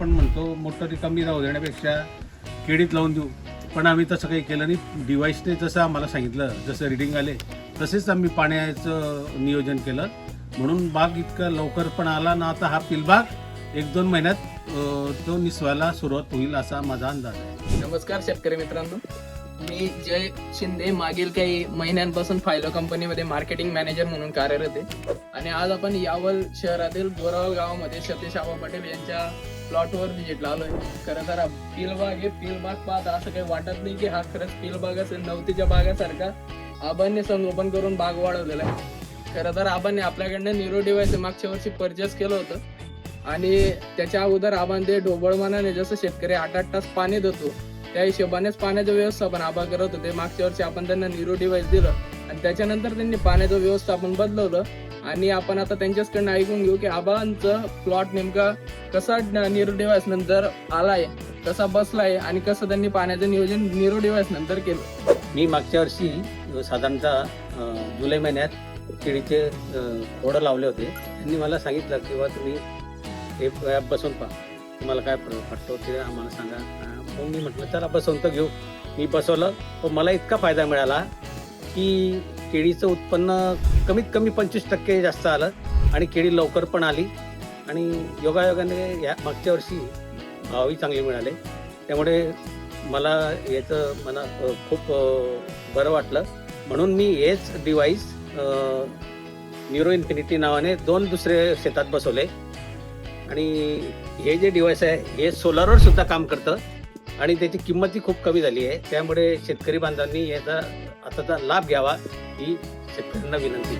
आपण म्हणतो मोठं रिकामी राहू देण्यापेक्षा केडीत लावून देऊ. पण आम्ही तसं काही केलं नाही. डिव्हाइसने जसं आम्हाला सांगितलं जसं रिडिंग आले तसेच आम्ही पाण्याचं नियोजन केलं. म्हणून बाग इतका लवकर पण आला ना आता हा पिलबाग एक दोन महिन्यात तो निसवायला सुरुवात होईल असा माझा अंदाज आहे. नमस्कार शेतकरी मित्रांनो. मी जय शिंदे. मागील काही महिन्यांपासून फायलो कंपनीमध्ये मार्केटिंग मॅनेजर म्हणून कार्यरत आहे. आणि आज आपण यावल शहरातील बोरावल गावामध्ये सतीश आबा पटेल यांच्या प्लॉटवर व्हिजिटला आलोय. खरं तर पिलबाग हे पिलबाग पाहता असं काही वाटत नाही की हा खरंच पिलबाग असेल. नवतीच्या बागासारखा आबांनी संगोपन करून बाग वाढवलेला आहे. खरं तर आबांनी आपल्याकडनं निरो डिवाइस मागच्या वर्षी परचेस केलं होतं. आणि त्याच्या अगोदर आबांनी ते ढोबळमानाने जसं शेतकरी आठ आठ तास पाणी देतो त्या हिशोबानेच पाण्याचं व्यवस्थापन आबा करत होते. मागच्या वर्षी आपण त्यांना निरो डिवाइस दिलं आणि त्याच्यानंतर त्यांनी पाण्याचं व्यवस्थापन बदलवलं. आणि आपण आता त्यांच्याचकडनं ऐकून घेऊ की आबांचं प्लॉट नेमका कसा निरो डिवाइस नंतर आलाय कसा बसलाय आणि कसं त्यांनी पाण्याचं नियोजन निरो डिवाइस नंतर केलं. मी मागच्या वर्षी साधारणतः जुलै महिन्यात केळीचे खोडं लावले होते. त्यांनी मला सांगितलं की बा तुम्ही हे ॲप बसवून पहा. तुम्हाला काय फरक ते आम्हाला सांगा. मग मी म्हटलं चला बसवून तर घेऊ. मी बसवलं. पण मला इतका फायदा मिळाला की केळीचं उत्पन्न कमीत कमी पंचवीस टक्के जास्त आलं आणि केळी लवकर पण आली. आणि योगायोगाने या मागच्या वर्षी भावही चांगले मिळाले. त्यामुळे मला याचं मला खूप बरं वाटलं. म्हणून मी हेच डिव्हाइस न्यूरो इन्फिनिटी नावाने दोन दुसरे शेतात बसवले. आणि हे जे डिव्हाइस आहे हे सोलारवर सुद्धा काम करतं. आणि त्याची किंमतही खूप कमी झाली आहे. त्यामुळे शेतकरी बांधवांनी याचा आताचा लाभ घ्यावा ही शेतकऱ्यांना विनंती.